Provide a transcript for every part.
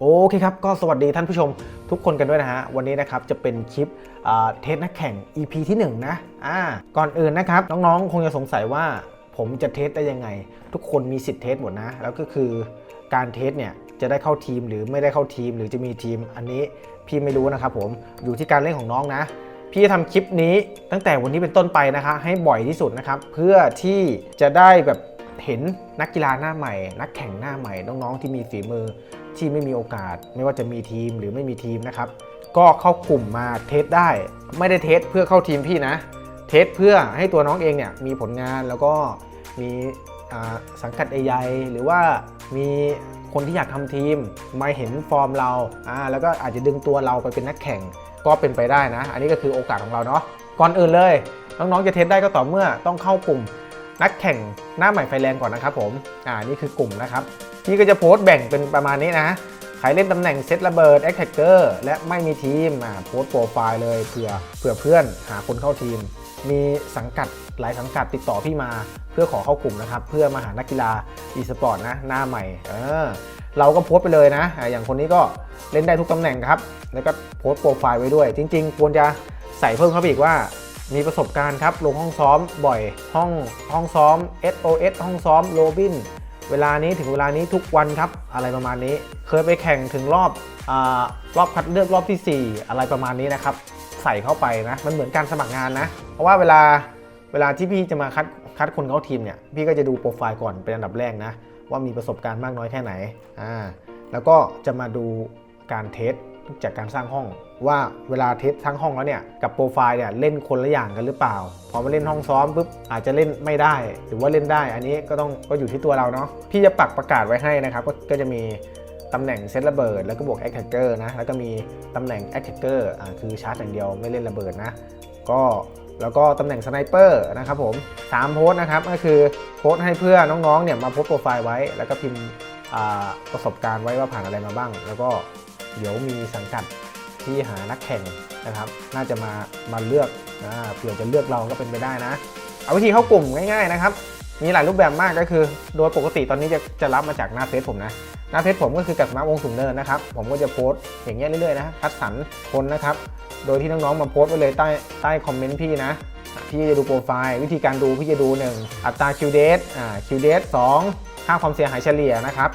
โอเคครับ ก็สวัสดีท่านผู้ชมทุกคนกันด้วยนะฮะ วันนี้นะครับจะเป็นคลิปเทสนักแข่ง EP ที่ 1 นะอ่าก่อนอื่นนะครับ น้องๆ คงจะสงสัยว่าผมจะเทสได้ยังไง ทุกคนมีสิทธิ์เทสหมดนะ แล้วก็คือการเทสเนี่ยจะได้เข้าทีมหรือไม่ได้เข้าทีมหรือจะมีทีม อันนี้พี่ไม่รู้นะครับผมอยู่ที่การเล่นของน้องนะ พี่จะทำคลิปนี้ตั้งแต่วันนี้เป็นต้นไปนะคะ ให้บ่อยที่สุดนะครับเพื่อที่จะได้แบบเห็นนักกีฬาหน้าใหม่ นักแข่งหน้าใหม่น้องๆที่มีฝีมือ ที่ไม่มีโอกาส ไม่ว่าจะมีทีมหรือไม่มีทีมนะครับ ก็เข้ากลุ่มมาเทสได้ ไม่ได้เทสเพื่อเข้าทีมพี่นะ เทสเพื่อให้ตัวน้องเองเนี่ยมีผลงานแล้วก็มีสังกัดใหญ่หรือว่ามีคนที่อยากทำทีมมาเห็นฟอร์มเราอ่าแล้วก็อาจจะดึงตัวเราไปเป็นนักแข่งก็เป็นไปได้นะ อันนี้ก็คือโอกาสของเราเนาะก่อนอื่นเลย น้องๆจะเทสได้ก็ต่อเมื่อต้องเข้ากลุ่มนักแข่งหน้าใหม่ไฟแรงก่อนนะครับผมอ่านี่คือกลุ่มนะครับ พี่ก็จะโพสต์แบ่งเป็นประมาณนี้นะใครเล่นตำแหน่งเซตระเบิดแอคแท็กเกอร์และไม่มีทีมอ่าโพสต์โปรไฟล์เลยเผื่อเผื่อเพื่อนหาคนเข้าทีม มีสังกัดหลายสังกัดติดต่อพี่มาเพื่อขอเข้ากลุ่มนะครับ เพื่อมาหานักกีฬาอีสปอร์ตนะ หน้าใหม่เออเราก็โพสต์ไปเลยนะอ่าอย่างคนนี้ก็เล่นได้ทุกตำแหน่งครับ แล้วก็โพสต์โปรไฟล์ไว้ด้วย จริง ๆ ควรจะใส่เพิ่มเข้าไปอีกว่า มีประสบการณ์ครับลงห้องซ้อมบ่อยห้องห้องซ้อม SOS ห้องซ้อมโรบิน เวลานี้ถึงเวลานี้ทุกวันครับอะไรประมาณนี้ เคยไปแข่งถึงรอบอรอบคัดเลือกรอบทีสี่ 4 อะไรประมาณนี้นะครับ ใส่เข้าไปนะ มันเหมือนการสมัครงานนะ เพราะว่าเวลาเวลาที่พี่จะมาคัดคัดคนเข้าทีมเนี่ยพี่ก็จะดูโปรไฟล์ก่อนเป็นอันดับแรกนะว่ามีประสบการณ์มากน้อยแค่ไหนอ่าแล้วก็จะมาดูการเทส จากการสร้างห้อง ว่าเวลาเทสทั้งห้องแล้วเนี่ยกับโปรไฟล์เนี่ยเล่นคนละอย่างกันหรือเปล่า พอมาเล่นห้องซ้อมปุ๊บอาจจะเล่นไม่ได้ หรือว่าเล่นได้อันนี้ก็ต้องก็อยู่ที่ตัวเราเนาะพี่จะปักประกาศไว้ให้นะครับก็ก็จะมีตำแหน่งเซตระเบิด แล้วก็บวกแอคแท็กเกอร์นะแล้วก็มีตำแหน่งแอคแท็กเกอร์คือชาร์จอย่างเดียวไม่เล่นระเบิดนะก็แล้วก็ตำแหน่งสไนเปอร์นะครับผม3โพส์นะครับก็คือโพสให้เพื่อน้องๆเนี่ยมาโพสโปรไฟล์ไว้ แล้วก็พิมพ์ประสบการณ์ไว้ว่าผ่านอะไรมาบ้าง แล้วก็ เดี๋ยวมีสังกัดที่หานักแข่งนะครับ น่าจะมามาเลือกนะเผื่อจะเลือกเราก็เป็นไปได้นะ เอาวิธีเข้ากลุ่มง่ายๆนะครับ มีหลายรูปแบบมากก็คือ โดยปกติตอนนี้จะจะรับมาจากหน้าเฟซผมนะหน้าเฟซผมก็คือกัดมาวงสูงเนินนะครับ ผมก็จะโพสต์อย่างเงี้ยเรื่อยๆนะคัดสรรคนนะครับ โดยที่น้องๆมาโพสต์ไว้เลยใต้ใต้คอมเมนต์พี่นะพี่จะดูโปรไฟล์ วิธีการดูพี่จะดู 1 อัตราคิวเดสอ่าคิวเดส2ค่าความเสียหายเฉลี่ยนะครับ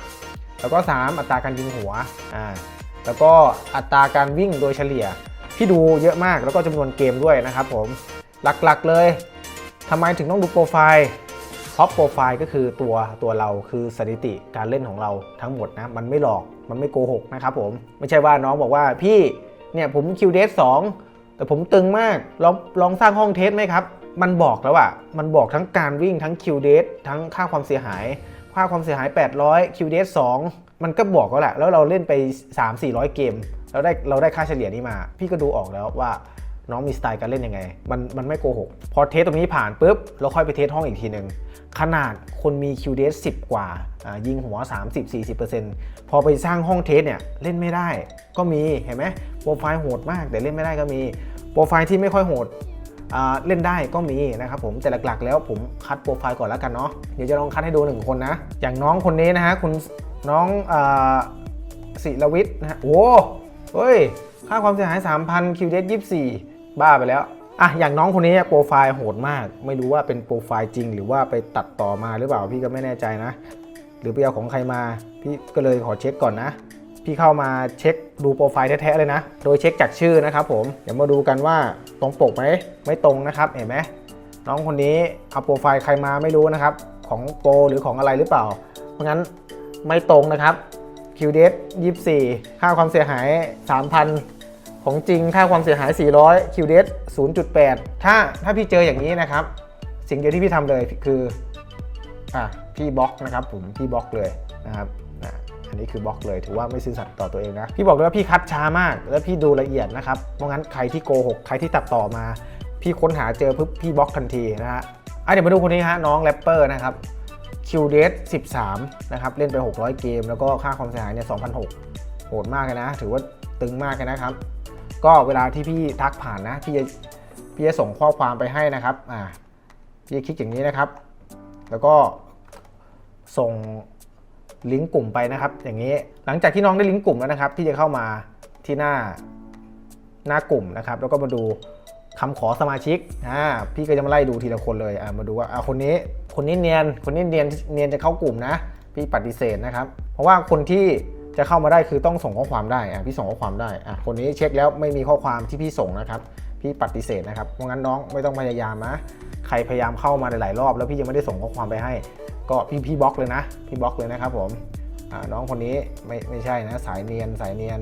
แล้วก็ 3 อัตราการยิงหัวอ่า แล้วก็อัตราการวิ่งโดยเฉลี่ยพี่ดูเยอะมากแล้วก็จำนวนเกมด้วยนะครับผมหลักๆเลยทำไมถึงต้องดูโปรไฟล์ท็อปโปรไฟล์ก็คือตัวตัวเราคือสถิติการเล่นของเราทั้งหมดนะ มันไม่หลอกมันไม่โกหกนะครับผมไม่ใช่ว่าน้องบอกว่าพี่เนี่ยผมคิวเดสสองแต่ผมตึงมากลองลองสร้างห้องเทสไหมครับ มันบอกแล้วอะมันบอกทั้งการวิ่งทั้งคิวเดสทั้งค่าความเสียหาย ค่าความเสียหาย 800คิวเดส2 มันก็บอกแล้วแหละแล้วเราเล่นไป 3 400 เกมเราได้เราได้ค่าเฉลี่ยนี้มา พี่ก็ดูออกแล้วว่าน้องมีสไตล์การเล่นยังไง มันมันไม่โกหก พอเทสตรงนี้ผ่านปุ๊บเราค่อยไปเทสห้องอีกทีหนึ่งขนาดคนมี QDS 10 กว่าอ่ายิงหัว 30-40%พอไปสร้างห้องเทสเนี่ย เล่นไม่ได้ก็มีเห็นไหมโปรไฟล์โหดมาก แต่เล่นไม่ได้ก็มี โปรไฟล์ที่ไม่ค่อยโหดอ่าเล่นได้ก็มีนะครับผมแต่หลักๆ แล้วผมคัดโปรไฟล์ก่อนแล้วกันเนาะเดี๋ยวจะลองคัดให้ดูหนึ่งคนนะ อย่างน้องคนนี้นะฮะคุณ น้องอศิรวิทย์นะฮะโอ้เฮ้ย ค่าความเสียหาย 3,000 QDS 24 บ้าไปแล้ว อะ อย่างน้องคนนี้โปรไฟล์โหดมาก ไม่รู้ว่าเป็นโปรไฟล์จริง หรือว่าไปตัดต่อมาหรือเปล่าพี่ก็ไม่แน่ใจนะ หรือไปเอาของใครมา พี่ก็เลยขอเช็คก่อนนะ พี่เข้ามาเช็คดูโปรไฟล์แท้ๆเลยนะ โดยเช็คจากชื่อนะครับผม เดี๋ยวมาดูกันว่าตรงปกไหม ไม่ตรงนะครับ เห็นไหมน้องคนนี้เอาโปรไฟล์ใครมาไม่รู้นะครับ ของโปรหรือของอะไรหรือเปล่า เพราะงั้น ไม่ตรงนะครับ QDS 24 ค่าความเสียหาย 3,000 ของจริงค่าความเสียหาย 400 QDS 0.8 ถ้าถ้าพี่เจออย่างนี้นะครับ สิ่งเดียวที่พี่ทำเลยคืออะพี่บล็อกนะครับผมพี่บล็อกเลยนะครับอันนี้คือบล็อกเลยถือว่าไม่ซื่อสัตย์ต่อตัวเองนะพี่บอกเลยว่าพี่คัดช้ามาก แล้วพี่ดูละเอียดนะครับเพราะงั้นใครที่โกหกใครที่ตัดต่อมา พี่ค้นหาเจอปุ๊บพี่บล็อกทันทีนะฮะอะเดี๋ยวมาดูคนนี้ฮะน้องแรปเปอร์นะครับ q d s 13 นะครับ เล่นไป 600 เกม แล้วก็ค่าความเสียหายเนี่ย2,006โหดมากเลยนะ ถือว่าตึงมากเลยนะครับ ก็เวลาที่พี่ทักผ่านนะพี่จะพี่จะส่งข้อความไปให้นะครับอ่าพี่จะคลิกอย่างนี้นะครับ แล้วก็ส่งลิงก์กลุ่มไปนะครับ อย่างนี้หลังจากที่น้องได้ลิงก์กลุ่มแล้วนะครับ พี่จะเข้ามาที่หน้าหน้ากลุ่มนะครับ แล้วก็มาดูคำขอสมาชิกอ่าพี่ก็จะมาไล่ดูทีละคนเลยอ่ามาดูว่าอ่าคนนี้ คนนี้เนียน คนนี้เนียนเนียนจะเข้ากลุ่มนะ พี่ปฏิเสธนะครับ เพราะว่าคนที่จะเข้ามาได้คือต้องส่งข้อความได้อะพี่ส่งข้อความได้อะคนนี้เช็คแล้วไม่มีข้อความที่พี่ส่งนะครับ พี่ปฏิเสธนะครับเพราะงั้นน้องไม่ต้องพยายามนะใครพยายามเข้ามาหลายๆรอบ แล้วพี่ยังไม่ได้ส่งข้อความไปให้ ก็พี่พี่บล็อกเลยนะ พี่บล็อกเลยนะครับผมน้องคนนี้ไม่ไม่ใช่นะสายเนียนสายเนียน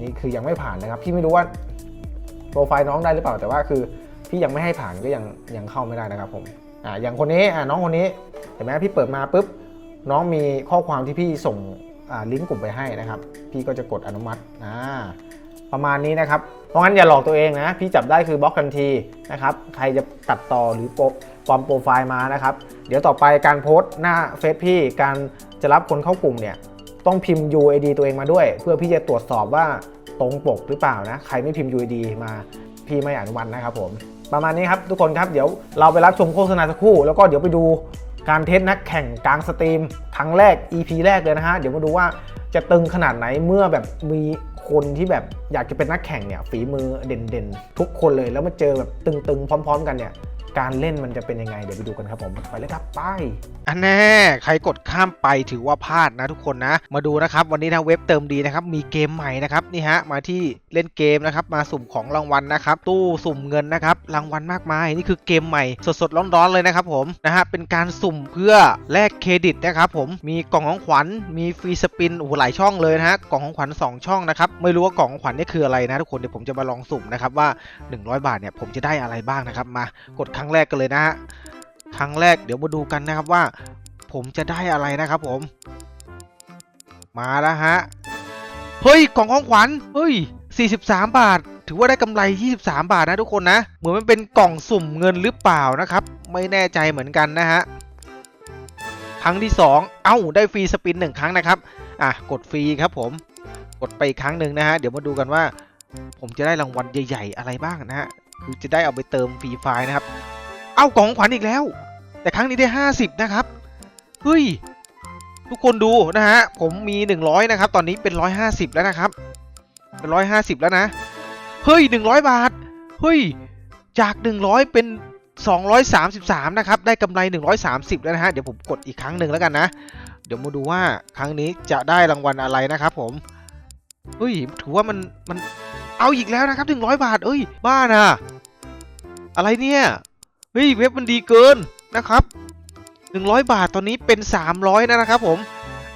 นี่คือยังไม่ผ่านนะครับ พี่ไม่รู้ว่าโปรไฟล์น้องได้หรือเปล่าแต่ว่าคือพี่ยังไม่ให้ผ่านก็ยังยังเข้าไม่ได้นะครับผม อ่าอย่างคนนี้อ่าน้องคนนี้เห็นไหมพี่เปิดมาปุ๊บน้องมีข้อความที่พี่ส่งอ่าลิงก์กลุ่มไปให้นะครับ พี่ก็จะกดอนุมัติอ่าประมาณนี้นะครับ เพราะงั้นอย่าหลอกตัวเองนะ พี่จับได้คือบล็อกทันทีนะครับ ใครจะตัดต่อหรือโปรปลอมโปรไฟล์มานะครับ เดี๋ยวต่อไปการโพสต์หน้าเฟซพี่ การจะรับคนเข้ากลุ่มเนี่ยต้องพิมพ์ UID ตัวเองมาด้วย เพื่อพี่จะตรวจสอบว่าตรงปกหรือเปล่านะ ใครไม่พิมพ์ UID มาพี่ไม่อนุมัตินะครับผม ประมาณนี้ครับทุกคนครับเดี๋ยวเราไปรับชมโฆษณาสักครู่แล้วก็เดี๋ยวไปดูการเทสนักแข่งกลางสตรีมครั้งแรก EP แรกเลยนะฮะเดี๋ยวมาดูว่าจะตึงขนาดไหนเมื่อแบบมีคนที่แบบอยากจะเป็นนักแข่งเนี่ยฝีมือเด่นๆ ทุกคนเลยแล้วมาเจอแบบตึงๆ พร้อม ๆ กันเนี่ย การเล่นมันจะเป็นยังไง เดี๋ยวไปดูกันครับผม ไปเลยครับไป อันแน่ใครกดข้ามไปถือว่าพลาดนะทุกคนนะ มาดูนะครับวันนี้นะเว็บเติมดีนะครับมีเกมใหม่นะครับนี่ฮะมาที่เล่นเกมนะครับมาสุ่มของรางวัลนะครับตู้สุ่มเงินนะครับรางวัลมากมายนี่คือเกมใหม่สดๆร้อนๆเลยนะครับผมนะฮะเป็นการสุ่มเพื่อแลกเครดิตนะครับผมมีกล่องของขวัญมีฟรีสปินโอ้หลายช่องเลยนะฮะกล่องของขวัญสองช่องนะครับไม่รู้ว่ากล่องของขวัญนี่คืออะไรนะทุกคนเดี๋ยวผมจะมาลองสุ่มนะครับว่า 100 บาทเนี่ยผมจะได้อะไรบ้างนะครับมากดครั้งแรกกันเลยนะฮะครั้งแรกเดี๋ยวมาดูกันนะครับว่า ผมจะได้อะไรนะครับผม มาแล้วฮะเฮ้ยกล่องของขวัญเฮ้ย 43 บาท ถือว่าได้กำไร 23 บาทนะทุกคนนะ เหมือนมันเป็นกล่องสุ่มเงินหรือเปล่านะครับ ไม่แน่ใจเหมือนกันนะฮะครั้งที่ 2 เอ้าได้ฟรีสปินหนึ่งครั้งนะครับอะกดฟรีครับผมกดไปอีกครั้งหนึ่งนะฮะเดี๋ยวมาดูกันว่า ผมจะได้รางวัลใหญ่ ๆ อะไรบ้างนะฮะ คือจะได้เอาไปเติมฟรีไฟล์นะครับ เอากล่องของขวัญอีกแล้ว แต่ครั้งนี้ได้ 50 นะครับ เฮ้ย ทุกคนดูนะฮะ ผมมี 100 นะครับ ตอนนี้เป็น 150 แล้วนะครับ เป็น 150 แล้วนะ เฮ้ย 100 บาท เฮ้ย จาก 100 เป็น 233 นะครับ ได้กำไร 130 แล้วนะฮะ เดี๋ยวผมกดอีกครั้งหนึ่งแล้วกันนะ เดี๋ยวมาดูว่าครั้งนี้จะได้รางวัลอะไรนะครับผม เฮ้ย ถือว่ามัน มัน เอาอีกแล้วนะครับ100บาท เอ้ย บ้านะอะไรเนี่ย เฮ้ย เว็บมันดีเกินนะครับ100บาทตอนนี้เป็น300แล้วนะครับผม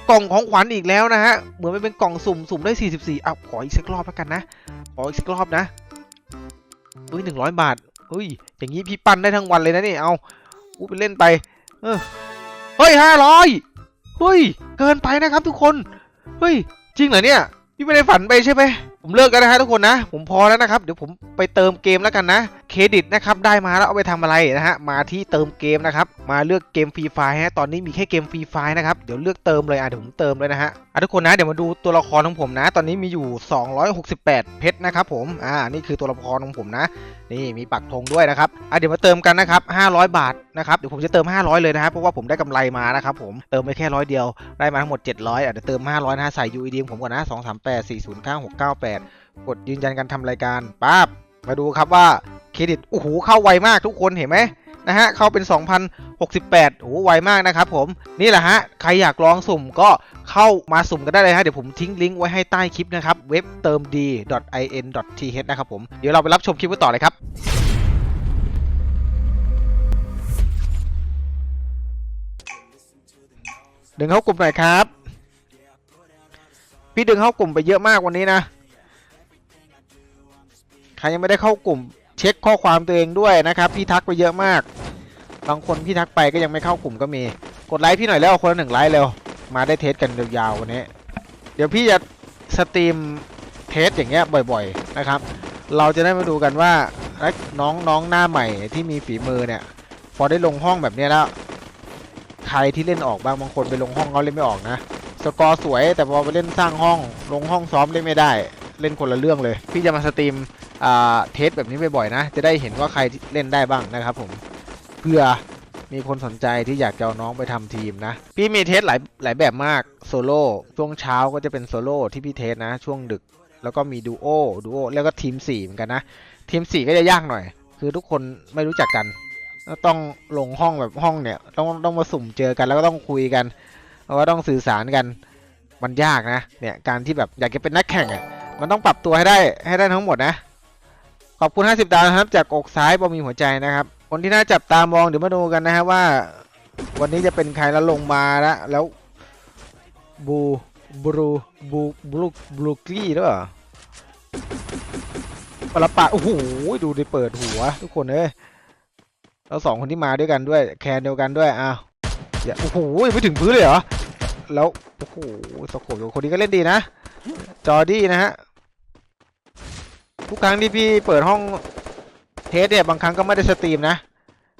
กล่องของขวัญอีกแล้วนะฮะ เหมือนมันเป็นกล่องสุ่มสุ่มได้44อะขออีกสักรอบแล้วกันนะ ขออีกสักรอบนะเฮ้ย100บาทเฮ้ย อย่างนี้พี่ปั้นได้ทั้งวันเลยนะนี่ เอาอู้ไปเล่นไป เออ เฮ้ย500เฮ้ย เกินไปนะครับทุกคน เฮ้ย จริงเหรอเนี่ย พี่ไม่ได้ฝันไปใช่ไหม ผมเลิกกันนะฮะทุกคนนะ ผมพอแล้วนะครับ เดี๋ยวผมไปเติมเกมแล้วกันนะ เครดิตนะครับได้มาแล้วเอาไปทำอะไรนะฮะมาที่เติมเกมนะครับมาเลือกเกมฟรีไฟฮะตอนนี้มีแค่เกมฟรีไฟนะครับเดี๋ยวเลือกเติมเลยอะเดี๋ยวผมเติมเลยนะฮะอะทุกคนนะเดี๋ยวมาดูตัวละครของผมนะ ตอนนี้มีอยู่ 268 เพชรนะครับผมอ่านี่คือตัวละครของผมนะ นี่มีปักธงด้วยนะครับอะเดี๋ยวมาเติมกันนะครับ500 บาทนะครับเดี๋ยวผมจะเติม 500 เลยนะครับเพราะว่าผมได้กำไรมานะครับผมเติมไปแค่ร้อยเดียวได้มาทั้งหมด 700อะเดี๋ยวเติม 500นะฮะใส่ UED ของผมก่อนนะ238 409 698 กดยืนยันการทำรายการปั๊บ มาดูครับว่าเครดิตโอ้โหเข้าไวมากทุกคนเห็นไหมนะฮะเข้าเป็น 2,068โอ้โหไวมากนะครับผมนี่แหละฮะใครอยากลองสุ่มก็เข้ามาสุ่มกันได้เลยฮะเดี๋ยวผมทิ้งลิงก์ไว้ให้ใต้คลิปนะครับเว็บเติมดี .in.th นะครับผมเดี๋ยวเราไปรับชมคลิปกันต่อเลยครับดึงเข้ากลุ่มหน่อยครับ พี่ดึงเข้ากลุ่มไปเยอะมากวันนี้นะ ใครยังไม่ได้เข้ากลุ่มเช็คข้อความตัวเองด้วยนะครับพี่ทักไปเยอะมาก บางคนพี่ทักไปก็ยังไม่เข้ากลุ่มก็มี กดไลค์พี่หน่อยแล้วคนละหนึ่งไลค์เร็วมาได้เทสกันยาวๆวันนี้ เดี๋ยวพี่จะสตรีมเทสอย่างเงี้ยบ่อยๆนะครับ เราจะได้มาดูกันว่าน้องน้องหน้าใหม่ที่มีฝีมือเนี่ย พอได้ลงห้องแบบนี้แล้ว ใครที่เล่นออกบางบางคนไปลงห้องเขาเล่นไม่ออกนะ สกอร์สวยแต่พอไปเล่นสร้างห้องลงห้องซ้อมเล่นไม่ได้ เล่นคนละเรื่องเลย พี่จะมาสตรีม เทสแบบนี้บ่อยๆนะ จะได้เห็นว่าใครเล่นได้บ้างนะครับผมเผื่อมีคนสนใจที่อยากจะเอาน้องไปทำทีมนะ พี่มีเทสหลายหลายแบบมากโซโล่ช่วงเช้าก็จะเป็นโซโล่ที่พี่เทสนะ ช่วงดึกแล้วก็มีดูโอดูโอแล้วก็ทีม4เหมือนกันนะ ทีม 4 ก็จะยากหน่อย คือทุกคนไม่รู้จักกัน ต้องลงห้องแบบห้องเนี่ย ต้องต้องมาสุ่มเจอกันแล้วก็ต้องคุยกัน แล้วก็ต้องสื่อสารกันมันยากนะเนี่ยการที่แบบอยากจะเป็นนักแข่งอะมันต้องปรับตัวให้ได้ให้ได้ทั้งหมดนะ ขอบคุณ 50 ดาวนะครับ จากอกซ้ายบอมีหัวใจนะครับ คนที่น่าจับตามองเดี๋ยวมาดูกันนะฮะว่า วันนี้จะเป็นใครแล้วลงมาแล้วแล้วบูบรูบูบลูบลูกลี่หรือเปล่าปละปะโอ้โหดูดิเปิดหัว ทุกคนเอ้ยแล้วสองคนที่มาด้วยกันด้วย แคนเดียวกันด้วยอ้าวอย่าโอ้โหไม่ถึงพื้นเลยเหรอแล้วโอ้โหสโคปคนนี้ก็เล่นดีนะจอร์ดี้นะฮะ ทุกครั้งที่พี่เปิดห้องเทสเนี่ยบางครั้งก็ไม่ได้สตรีมนะ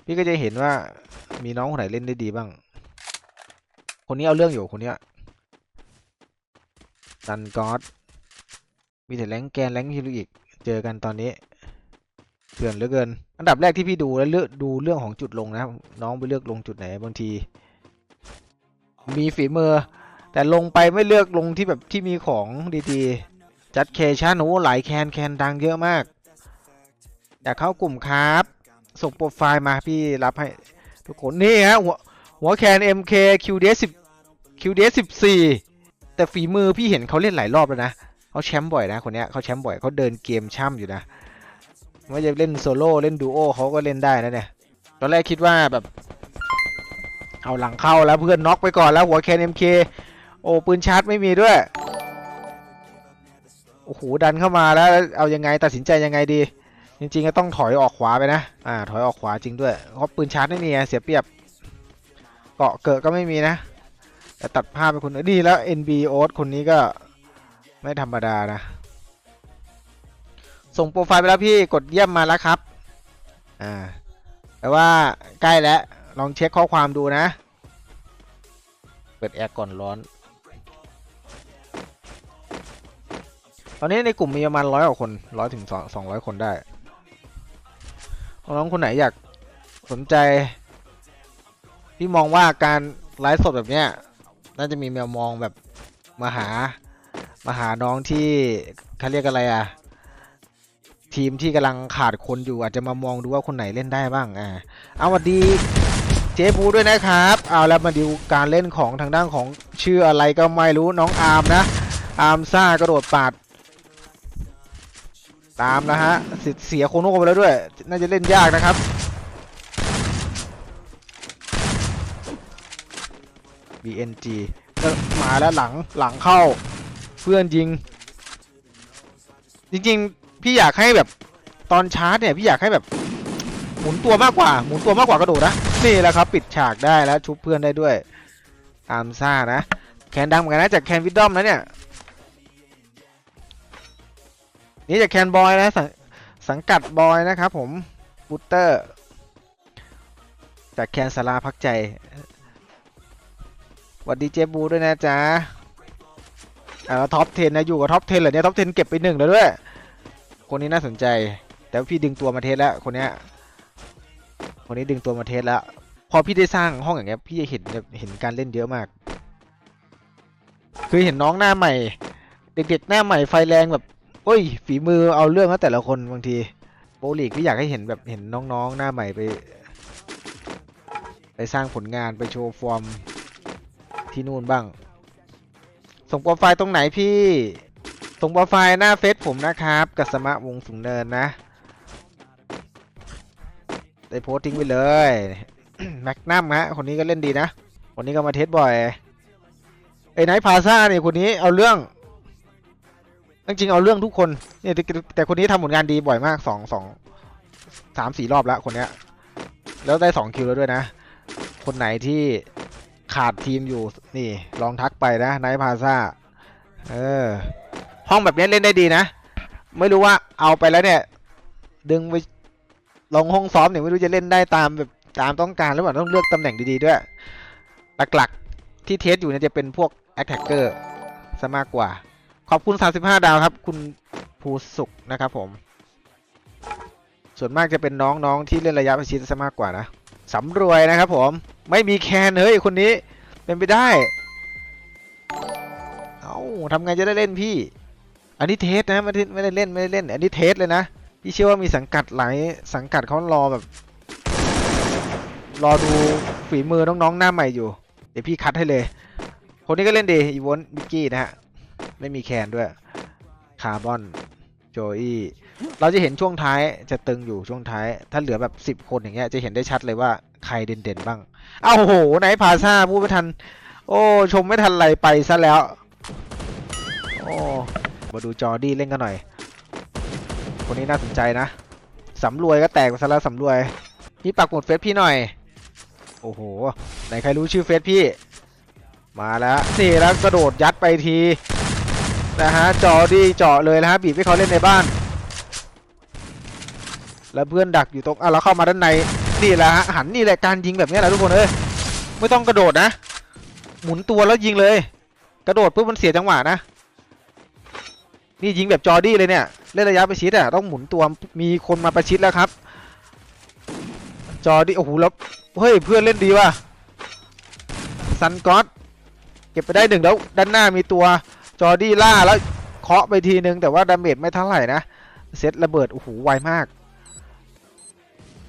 พี่ก็จะเห็นว่ามีน้องคนไหนเล่นได้ดีบ้าง คนนี้เอาเรื่องอยู่คนเนี้ยดันกอดมีแต่แรงแกนแรงฮิโรอีก เจอกันตอนนี้เถื่อนเหลือเกิน อันดับแรกที่พี่ดูแล้วเลือกดูเรื่องของจุดลงนะน้องไปเลือกลงจุดไหนบางที มีฝีมือ แต่ลงไปไม่เลือกลงที่แบบที่มีของดีๆ จัดเคชาโนหลายแคนแคนดังเยอะมาก อยากเข้ากลุ่มครับ ส่งโปรไฟล์มาพี่รับให้ทุกคนนี่ฮะหัวหัวแคน MK QDS 10 QDS 14 แต่ฝีมือพี่เห็นเขาเล่นหลายรอบแล้วนะเขาแชมป์บ่อยนะคนเนี้ยเขาแชมป์บ่อยเขาเดินเกมช่ำอยู่นะไม่ว่าจะเล่นโซโล่เล่นดูโอเขาก็เล่นได้นะเนี่ยตอนแรกคิดว่าแบบ เอาหลังเข้าแล้วเพื่อนน็อกไปก่อนแล้วหัวแคน MK โอ้ปืนชาร์จไม่มีด้วย โอ้โหดันเข้ามาแล้วเอายังไงตัดสินใจยังไงดี จริงๆก็ต้องถอยออกขวาไปนะอ่าถอยออกขวาจริงด้วยเพราะปืนชาร์จไม่มีเสียเปรียบเกาะเกิดก็ไม่มีนะ แต่ตัดภาพไปคนอื่นนี่แล้ว NB โอ๊ตคนนี้ก็ไม่ธรรมดานะ ส่งโปรไฟล์ไปแล้วพี่กดเยี่ยมมาแล้วครับอ่าแต่ว่าใกล้แล้วลองเช็คข้อความดูนะ เปิดแอร์ก่อนร้อน ตอนนี้ในกลุ่มมีประมาณร้อยกว่าคนร้อยถึงสองสองร้อยคนได้น้องคนไหนอยากสนใจพี่มองว่าการไลฟ์สดแบบเนี้ยน่าจะมีแมวมองแบบมาหามาหาน้องที่เขาเรียกอะไรอะ ทีมที่กำลังขาดคนอยู่อาจจะมามองดูว่าคนไหนเล่นได้บ้างอ่าเอาสวัสดีเจ๊ปูด้วยนะครับ เอาแล้วมาดูการเล่นของทางด้านของชื่ออะไรก็ไม่รู้น้องอาร์มนะอาร์มซ่ากระโดดปาด ตามนะฮะเสียเสียโคโน่ไปแล้วด้วย น่าจะเล่นยากนะครับ BNG มาแล้วหลังหลังเข้า เพื่อนยิง จริงๆ พี่อยากให้แบบตอนชาร์จเนี่ย พี่อยากให้แบบหมุนตัวมากกว่า หมุนตัวมากกว่ากระโดดนะ นี่แหละครับ ปิดฉากได้แล้วชุบเพื่อนได้ด้วยอามซ่านะ แคนดังเหมือนกันนะจากแคนวิดดอมนะเนี่ย นี่จากแคนบอยนะสสังกัดบอยนะครับผมบูเตอร์จากแคนสาราพักใจสวัสดีเจบูด้วยนะจ๊ะอ่าท็อป10นนะอยู่กับท็อป10เหรอเนี่ยท็อป10เก็บไปหนึ่งแล้วด้วย คนนี้น่าสนใจ แต่ว่าพี่ดึงตัวมาเทสแล้วคนเนี้ยคนนี้ดึงตัวมาเทสแล้วพอพี่ได้สร้างห้องอย่างเงี้ยพี่จะเห็นเห็นการเล่นเยอะมาก คือเห็นน้องหน้าใหม่ เด็กๆหน้าใหม่ไฟแรงแบบ อ้ย ฝีมือเอาเรื่องแล้วแต่ละคนบางทีโบลีกพี่อยากให้เห็นแบบเห็นน้องๆ หน้าใหม่ไป ไปสร้างผลงานไปโชว์ฟอร์มที่นู่นบ้าง ส่งโปรไฟล์ตรงไหนพี่ ส่งโปรไฟล์หน้าเฟซผมนะครับ กัสมะวงสูงเนินนะ ได้โพสต์ทิ้งไปเลยแม็กนัมฮะ คนนี้ก็เล่นดีนะ คนนี้ก็มาเทสบ่อย ไอ้ไนท์พาซ่าเนี่ยคนนี้เอาเรื่อง จริงๆเอาเรื่องทุกคนเนี่ยแต่คนนี้ทำผลงานดีบ่อยมากสองสองสามสี่รอบแล้วคนเนี้ย แล้วได้สองคิวแล้วด้วยนะ คนไหนที่ขาดทีมอยู่นี่ลองทักไปนะไนท์พาซาเออ ห้องแบบนี้เล่นได้ดีนะ ไม่รู้ว่าเอาไปแล้วเนี่ย ดึงไปลงห้องซ้อมเนี่ยไม่รู้จะเล่นได้ตามแบบตามต้องการหรือเปล่าต้องเลือกตำแหน่งดีๆด้วย หลักๆที่เทสอยู่เนี่ยจะเป็นพวก attacker ซะมากกว่า ขอบคุณ 35 ดาวครับ คุณภูสุขนะครับผม ส่วนมากจะเป็นน้องๆที่เล่นระยะประชิดซะมากกว่านะสำรวยนะครับผม ไม่มีแคนเฮ้ยคนนี้เป็นไปได้ เอาทำไงจะได้เล่นพี่ อันนี้เทสนะไม่ได้ไม่ได้เล่นไม่ได้เล่น อันนี้เทสเลยนะ พี่เชื่อว่ามีสังกัดหลายสังกัดเขารอแบบ รอดูฝีมือน้องๆหน้าใหม่อยู่ เดี๋ยวพี่คัดให้เลย คนนี้ก็เล่นดีอีวอนบิกกี้นะฮะ ไม่มีแคนด้วย คาร์บอน โจอี้เราจะเห็นช่วงท้ายจะตึงอยู่ช่วงท้าย ถ้าเหลือแบบ 10 คนอย่างเงี้ยจะเห็นได้ชัดเลยว่าใครเด่นๆบ้าง เอ้าโหไหนพาซาพูดไม่ทัน โอ้ ชมไม่ทันไรไปซะแล้ว โอ้ มาดูจอดี้เล่นกันหน่อย คนนี้น่าสนใจนะสำรวยก็แตกไปซะแล้วสำรวยพี่ปักหมุดเฟซพี่หน่อย โอ้โห ไหนใครรู้ชื่อเฟซพี่ มาแล้วนี่แล้วกระโดดยัดไปที นะฮะจอดี้เจาะเลยนะฮะบีบให้เขาเล่นในบ้าน แล้วเพื่อนดักอยู่ตรงอะเราเข้ามาด้านในนี่แหละฮะหันนี่แหละการยิงแบบนี้แหละทุกคนเอ้ยไม่ต้องกระโดดนะ หมุนตัวแล้วยิงเลย กระโดดปุ๊บมันเสียจังหวะนะ นี่ยิงแบบจอดี้เลยเนี่ยเล่นระยะประชิดอะต้องหมุนตัวมีคนมาประชิดแล้วครับ จอดี้โอ้โหแล้วเฮ้ยเพื่อนเล่นดีว่ะซันก็อตเก็บไปได้หนึ่งแล้วด้านหน้ามีตัว จอดี้ล่าแล้วเคาะไปทีนึง แต่ว่าดาเมจไม่เท่าไหร่นะ เซตระเบิด โอ้โห ไวมาก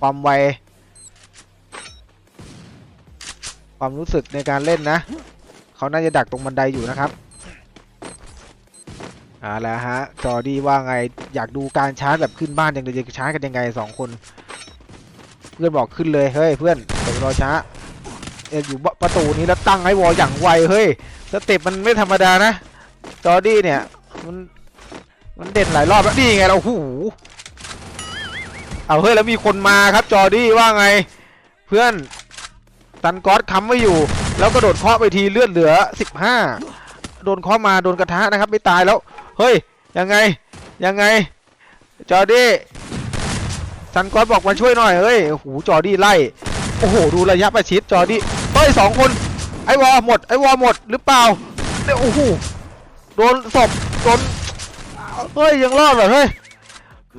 ความไว ความรู้สึกในการเล่นนะ เขาน่าจะดักตรงบันไดอยู่นะครับเอาละฮะ จอดี้ว่าไง อยากดูการชาร์จแบบขึ้นบ้านยังไงจะชาร์จกันยังไงสองคน เพื่อนบอกขึ้นเลย เฮ้ย เพื่อนเดี๋ยวรอช้าเอออยู่ประตูนี้แล้วตั้งให้วอลอย่างไว เฮ้ย สเต็ปมันไม่ธรรมดานะ จอดี้เนี่ย มัน มันเด่นหลายรอบแล้วนี่ไงเราหูเอาเฮ้ยแล้วมีคนมาครับจอดี้ว่าไง เพื่อนตันก๊อตค้ำไว้อยู่ แล้วกระโดดเคาะไปทีเลือดเหลือ 15 โดนเคาะมาโดนกระทะนะครับ ไม่ตายแล้ว เฮ้ยยังไงยังไง จอดี้ตันก๊อตบอกมาช่วยหน่อยเฮ้ยโอ้โหจอดี้ไล่โอ้โหดูระยะประชิดจอดี้เฮ้ยสองคนไอวอหมดไอวอหมดหรือเปล่าเนี่ยโอ้โห ดนศพโดนเฮ้ยยังรอดเหรอเฮ้ย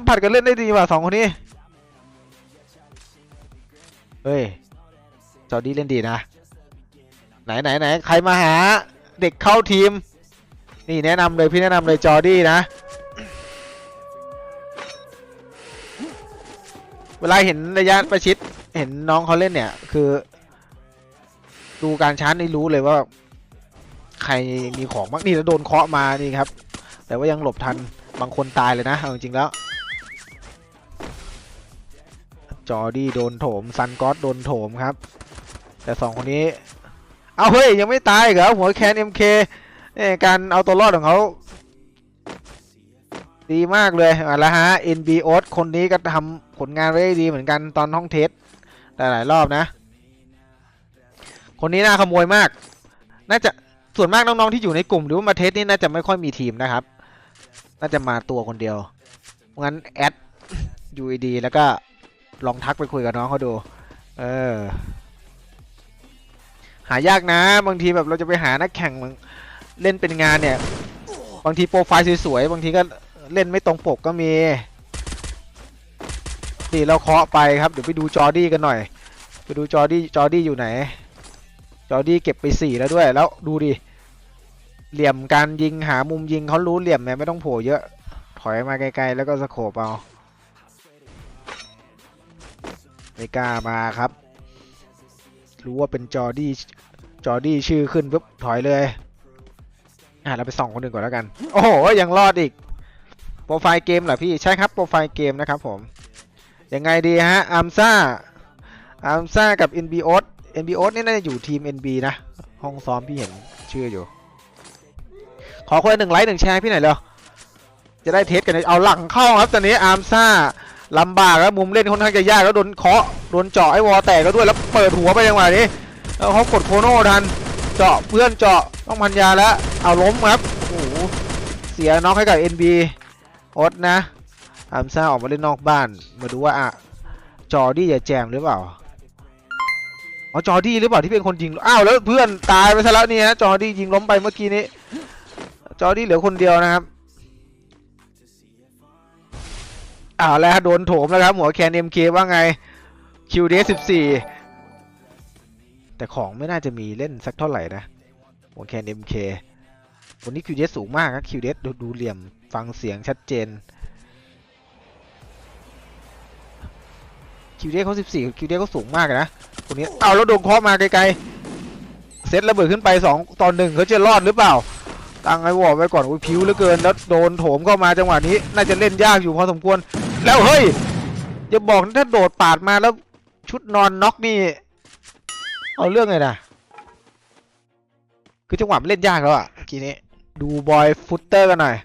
ผัดกันเล่นได้ดีว่ะสองคนนี้เฮ้ยจอดี้เล่นดีนะ ไหนไหนไหนใครมาหาเด็กเข้าทีม นี่แนะนำเลยพี่แนะนำเลยจอดี้นะ เวลาเห็นระยะประชิดเห็นน้องเขาเล่นเนี่ย คือ ดูการชาร์จนี่รู้เลยว่า ใครมีของบ้างนี่แล้วโดนเคาะมานี่ครับ แต่ว่ายังหลบทันบางคนตายเลยนะเอาจริงแล้ว จอร์ดี้โดนโถมซันก็อตโดนโถมครับ แต่สองคนนี้ เอาเฮ้ย ยังไม่ตายเหรอหัวแคนเอ็มเคเนี่ยการเอาตัวรอดของเขาดีมากเลยอาละฮะ NB o คนนี้ก็ทำผลงานได้ดีเหมือนกันตอนห้องเทสหลายๆรอบนะ คนนี้น่าขโมยมาก น่าจะ ส่วนมากน้องๆที่อยู่ในกลุ่มหรือว่ามาเทสนี่น่าจะไม่ค่อยมีทีมนะครับ น่าจะมาตัวคนเดียว งั้นแอด UED แล้วก็ลองทักไปคุยกับน้องเขาดู เออ หายากนะ บางทีแบบเราจะไปหานักแข่งเล่นเป็นงานเนี่ย บางทีโปรไฟล์สวยๆ บางทีก็เล่นไม่ตรงปกก็มีนี่เราเคาะไปครับ เดี๋ยวไปดูจอร์ดี้กันหน่อย ไปดูจอร์ดี้ จอร์ดี้อยู่ไหน จอร์ดี้เก็บไปสี่แล้วด้วย แล้วดูดิ เหลี่ยมการยิงหามุมยิงเขารู้เหลี่ยมไงไม่ต้องโผล่เยอะ ถอยมาไกลๆ แล้วก็สโคปเอาไม่กล้ามาครับ รู้ว่าเป็นจอดี้จอดี้ชื่อขึ้นปุ๊บถอยเลย อะเราไปส่องคนอื่นก่อนแล้วกัน โอ้โห ยังรอดอีก โปรไฟล์เกมเหรอพี่ใช่ครับโปรไฟล์เกมนะครับผม ยังไงดีฮะอัมซ่าอัมซ่ากับ NB o s NB o s นี่น่าจะอยู่ทีม NB นะ ห้องซ้อมพี่เห็นชื่ออยู่ ขอคนหนึ่งไลค์หนึ่งแชร์พี่หน่อยเร็วจะได้เทสกันเอาหลังเข้าครับตอนนี้อาร์มซ่าลำบากแล้วมุมเล่นค่อนข้างจะยากแล้วโดนเคาะโดนเจาะไอ้วอแตกแล้วด้วยแล้วเปิดหัวไปยังไงนี้แล้วเขากดโคโน่ทันเจาะเพื่อนเจาะต้องพันยาแล้วเอาล้มครับโอ้โหเสียน็อกให้กับ NB อดนะอาร์มซ่าออกมาเล่นนอกบ้านมาดูว่าอะจอดี้จะแจมหรือเปล่า อ๋อจอดี้หรือเปล่าที่เป็นคนยิง อ้าวแล้วเพื่อนตายไปซะแล้วเนี่ยจอดี้ยิงล้มไปเมื่อกี้นี้ จอดี้เหลือคนเดียวนะครับอ้าวแล้วโดนโถมแล้วครับหัวแคนเอ็มเคว่าไงคิวเดสิบสี่แต่ของไม่น่าจะมีเล่นสักเท่าไหร่นะโอแคน MK วันนี้คิวเดสสูงมากครับคิวเดสดูดูเหลี่ยมฟังเสียงชัดเจน คิวเดสเขา14คิวเดสเขาสูงมากนะคนนี้เอาแล้วโดนเคาะมาไกลๆเซตระเบิดขึ้นไป2ตอนหนึ่งเขาจะรอดหรือเปล่าตั้งไอ้วอลไว้ก่อนอุ้ยผิวเหลือเกินแล้วโดนโถมเข้ามาจังหวะนี้ น่าจะเล่นยากอยู่พอสมควร แล้วเฮ้ยอย่าบอกนะถ้าโดดปาดมาแล้วชุดนอนน็อกนี่ เอาเรื่องเลยนะคือจังหวะมันเล่นยากแล้วอะเมื่อกี้นี้ดูบอยฟุตเตอร์กันหน่อย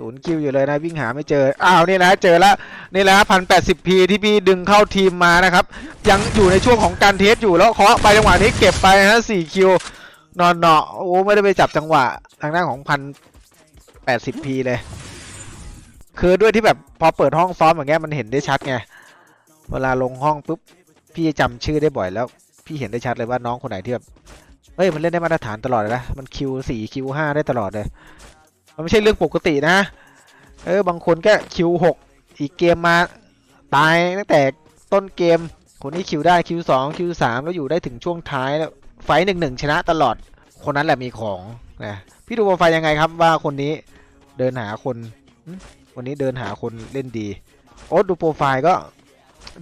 ศูนย์คิวอยู่เลยนะวิ่งหาไม่เจอ อ้าวนี่นะเจอแล้วนี่แหละพันแปดสิบพีที่พี่ดึงเข้าทีมมานะครับ ยังอยู่ในช่วงของการเทสอยู่แล้วเคาะไปจังหวะนี้เก็บไปนะสี่คิวนอนเนาะโอ้ไม่ได้ไปจับจังหวะทางด้านของพันแปดสิบพีเลย คือด้วยที่แบบพอเปิดห้องซ้อมอย่างเงี้ยมันเห็นได้ชัดไงเวลาลงห้องปุ๊บพี่จำชื่อได้บ่อยแล้ว พี่เห็นได้ชัดเลยว่าน้องคนไหนที่แบบเฮ้ยมันเล่นได้มาตรฐานตลอดเลยนะมันคิวสี่คิวห้าได้ตลอดเลย มันไม่ใช่เรื่องปกตินะ เออ บางคนก็คิวหกอีกเกมมาตายตั้งแต่ต้นเกม คนนี้คิวได้คิวสองคิวสามแล้วอยู่ได้ถึงช่วงท้ายแล้ว ไฟหนึ่งหนึ่งชนะตลอด คนนั้นแหละมีของนะพี่ดูโปรไฟล์ยังไงครับว่าคนนี้เดินหาคนวันนี้เดินหาคนเล่นดี โอ๊ตดูโปรไฟล์ก็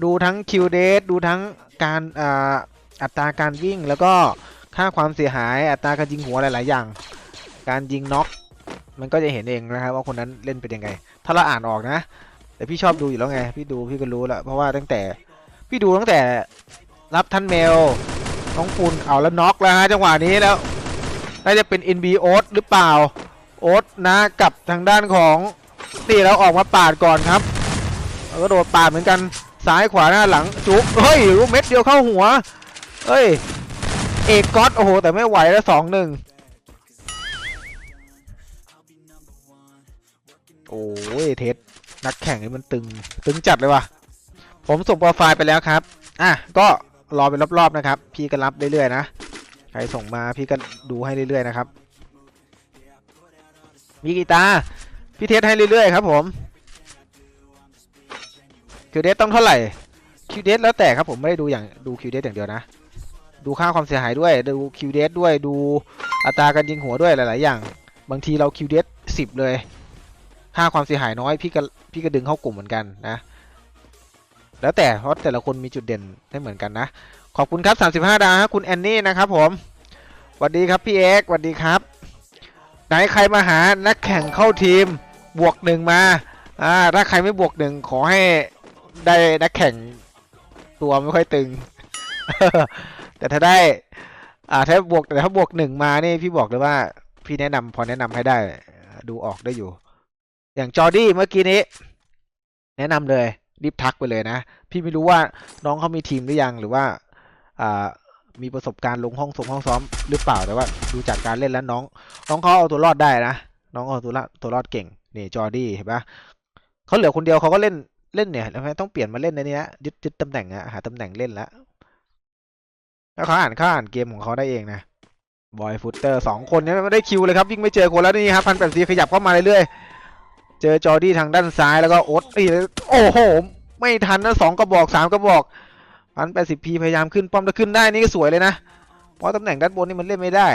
ดูทั้งคิวเดทดูทั้งการอ่าอัตราการวิ่งแล้วก็ค่าความเสียหายอัตราการยิงหัวหลาย ๆ อย่าง การยิงน็อก มันก็จะเห็นเองนะครับว่าคนนั้นเล่นเป็นยังไง ถ้าเราอ่านออกนะ แต่พี่ชอบดูอยู่แล้วไง พี่ดูพี่ก็รู้แล้วเพราะว่าตั้งแต่ พี่ดูตั้งแต่รับท่านเมลน้องฟุนเอาแล้วน็อกแล้วฮะจังหวะนี้แล้วน่าจะเป็น NB โอ๊ตหรือเปล่าโอ๊ตนะกับทางด้านของตีแล้วออกมาปาดก่อนครับแล้วก็โดดปาดเหมือนกันซ้ายขวาหน้าหลังจุกเฮ้ยลูกเม็ดเดียวเข้าหัวเฮ้ยเอกก๊อตโอ้โหแต่ไม่ไหวแล้วสองหนึ่ง โอ้ยเทสนักแข่งนี่มันตึง ตึงจัดเลยว่ะ ผมส่งโปรไฟล์ไปแล้วครับ อะ ก็รอเป็นรอบๆนะครับ พี่ก็รับเรื่อยๆนะ ใครส่งมาพี่ก็ดูให้เรื่อยๆนะครับ มีกีตาร์พี่เทสให้เรื่อยๆครับผม คิวเดสต้องเท่าไหร่ คิวเดสแล้วแต่ครับผมไม่ได้ดูอย่างดูคิวเดสอย่างเดียวนะ ดูค่าความเสียหายด้วย ดูคิวเดสด้วย ดูอัตราการยิงหัวด้วยหลายๆ อย่าง บางทีเราคิวเดสสิบเลย ค่าความเสียหายน้อยพี่ก็พี่ก็ดึงเข้ากลุ่มเหมือนกันนะ แล้วแต่เพราะแต่ละคนมีจุดเด่นไม่เหมือนกันนะ ขอบคุณครับ 35 ดาวฮะคุณแอนนี่นะครับผมสวัสดีครับพี่เอ็กสวัสดีครับ ไหนใครมาหานักแข่งเข้าทีมบวกหนึ่งมาอ่าถ้าใครไม่บวกหนึ่งขอให้ได้นักแข่งตัวไม่ค่อยตึง แต่ถ้าได้อ่าถ้าบวกแต่ถ้าบวกหนึ่งมานี่พี่บอกเลยว่า พี่แนะนำพอแนะนำให้ได้ ดูออกได้อยู่ อย่างจอร์ดี้เมื่อกี้นี้ แนะนำเลยรีบทักไปเลยนะ พี่ไม่รู้ว่าน้องเขามีทีมหรือยังหรือว่าอ่ามีประสบการณ์ลงห้องส่งห้องซ้อมหรือเปล่าแต่ว่าดูจากการเล่นแล้วน้อง น้องเขาเอาตัวรอดได้นะน้องเอาตัวรอดตัวรอดเก่งนี่จอร์ดี้เห็นปะเขาเหลือคนเดียวเขาก็เล่นเล่นเนี่ยแล้วทำไมต้องเปลี่ยนมาเล่นในนี้นะยึดยึดตำแหน่งอะหาตำแหน่งเล่นแล้วแล้วเขาอ่านเขาอ่านเกมของเขาได้เองนะบอยฟุตเตอร์สองคนนี่ยไม่ได้คิวเลยครับวิ่งไม่เจอคนแล้วนี่ครับพันแปดสีขยับเข้ามาเรื่อยๆ เจอจอร์ดี้ทางด้านซ้ายแล้วก็โอ๊ตอีโอ้โห ไม่ทันนะสองกระบอกสามกระบอกพันแปดสิบพีพยายามขึ้นป้อมถ้าขึ้นได้นี่ก็สวยเลยนะ เพราะตำแหน่งด้านบนนี่มันเล่นไม่ได้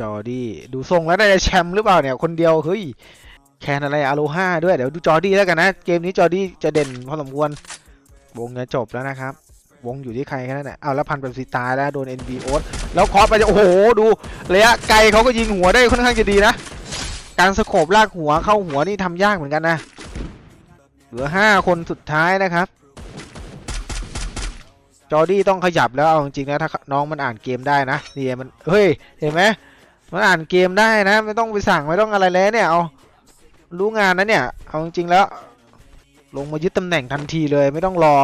จอร์ดี้ดูทรงแล้วน่าจะแชมป์หรือเปล่าเนี่ยคนเดียวเฮ้ยแคนอะไรอาโลฮาด้วยเดี๋ยวดูจอร์ดี้แล้วกันนะ เกมนี้จอร์ดี้จะเด่นพอสมควรวงจะจบแล้วนะครับ วงอยู่ที่ใครแค่นั้นแหละเอาแล้วพันเป็นสีตายแล้วโดน NB โอ๊ตแล้วคอไปจะโอ้โห ดูระยะไกลเขาก็ยิงหัวได้ค่อนข้างจะดีนะ การสโคบลากหัวเข้าหัวนี่ทำยากเหมือนกันนะ เหลือห้าคนสุดท้ายนะครับ จอร์ดี้ต้องขยับแล้วเอาจริงๆนะถ้าน้องมันอ่านเกมได้นะนี่มันเฮ้ยเห็นไหมมันอ่านเกมได้นะ ไม่ต้องไปสั่งไม่ต้องอะไรแล้วเนี่ยเอารู้งานนะเนี่ยเอาจริงๆแล้ว ลงมายึดตำแหน่งทันทีเลยไม่ต้องรอ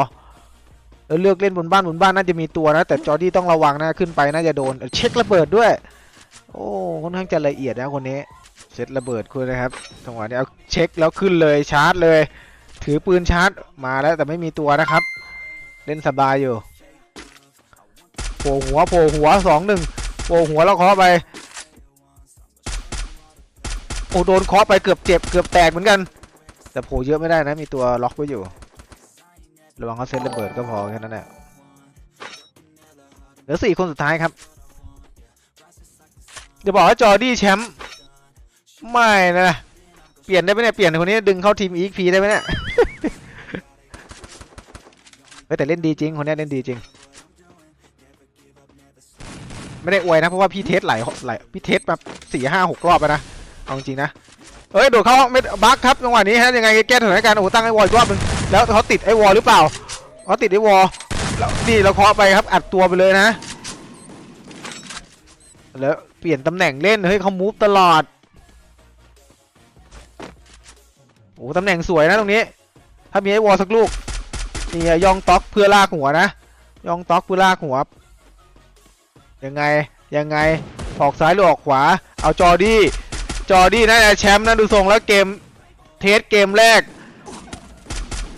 แล้วเลือกเล่นบนบ้านบนบ้านน่าจะมีตัวนะ แต่จอร์ดี้ต้องระวังนะขึ้นไปน่าจะโดน เช็คระเบิดด้วย โอ้ค่อนข้างจะละเอียดนะคนนี้ เซตระเบิดคุณนะครับจังหวะนี้เอาเช็คแล้วขึ้นเลยชาร์จเลย ถือปืนชาร์จมาแล้วแต่ไม่มีตัวนะครับ เล่นสบายอยู่โผล่หัวโผล่หัวสองหนึ่งโผล่หัวแล้วเคาะไปโอ้โดนเคาะไปเกือบเจ็บเกือบแตกเหมือนกัน แต่โผล่เยอะไม่ได้นะมีตัวล็อกไว้อยู่ระวังเขาเซตระเบิดก็พอแค่นั้นแหละเหลือสี่คนสุดท้ายครับจะบอกว่าจอร์ดี้แชมป์ ไม่นะเปลี่ยนได้ไหมเนี่ยเปลี่ยนคนนี้ดึงเข้าทีม EXP ได้ไหมเนี่ยเฮ้ยแต่เล่นดีจริงคนนี้เล่นดีจริง ไม่ได้อวยนะเพราะว่าพี่เทสหลายหลายพี่เทสมาสี่ห้าหกรอบแล้วนะเอาจริงนะเอ้ยโดดเข้าห้องไม่บักครับจังหวะนี้ฮะยังไงแก้สถานการณ์โอ้ตั้งไอ้วอลรอบหนึงแล้วเขาติดไอ้วอลหรือเปล่าเขาติดไอ้วอลแล้วนี่เราเคาะไปครับอัดตัวไปเลยนะแล้วเปลี่ยนตำแหน่งเล่นเฮ้ยเขามูฟตลอด โอ้ตำแหน่งสวยนะตรงนี้ ถ้ามีไอ้วอลสักลูกนี่ยองต็อกเพื่อลากหัวนะ ยองต็อกเพื่อลากหัว ยังไงยังไงออกซ้ายหรือออกขวา เอาจอดี้ จอดี้น่าจะแชมป์นะดูทรงแล้วเกมเทสเกมแรก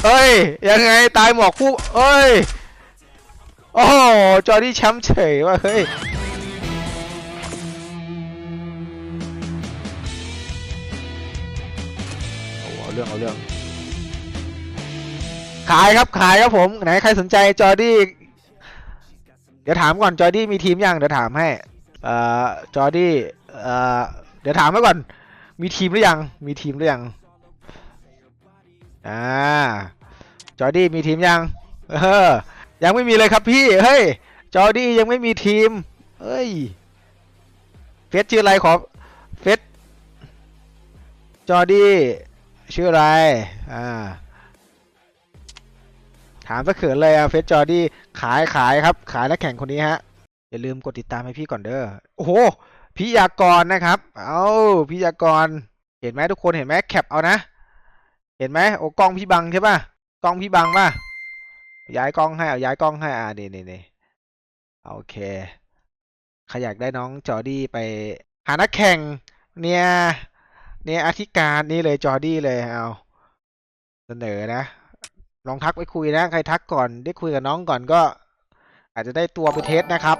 เอ้ย ยังไงตายหมอกคู่ เอ้ย โอ้จอดี้แชมป์เฉยว่ะเฮ้ย รื่องเอาเรื่อง ขายครับขายครับผมไหนใครสนใจจอร์ดี้เดี๋ยวถามก่อนจอร์ดี้มีทีมยังเดี๋ยวถามให้เอ่อจอร์ดี้เอ่อเดี๋ยวถามไว้ก่อน มีทีมหรือยัง มีทีมหรือยังอ่าจอร์ดี้มีทีมยังเออยังไม่มีเลยครับพี่เฮ้ยจอร์ดี้ยังไม่มีทีมเฮ้ยเฟสชื่ออะไรขอเฟสจอร์ดี้ ชื่ออะไร อ่า ถามซะเขินเลยอะเฟสจอร์ดี้ขายขายครับ ขายและแข่งคนนี้ฮะ อย่าลืมกดติดตามให้พี่ก่อนเด้อ โอ้โห พิยากรนะครับ เอาพิยากร เห็นไหมทุกคนเห็นไหมแคปเอานะ เห็นไหมโอ้กล้องพี่บังใช่ป่ะ กล้องพี่บังป่ะ ย้ายกล้องให้เอาย้ายกล้องให้อ่านี่นี่นี่โอเคใครอยากได้น้องจอดี้ไปหานักแข่งเนี่ย เนี่ยอธิการนี่เลยจอดี้เลยเอาเสนอนะลองทักไปคุยนะ ใครทักก่อนได้คุยกับน้องก่อนก็ อาจจะได้ตัวไปเทสนะครับ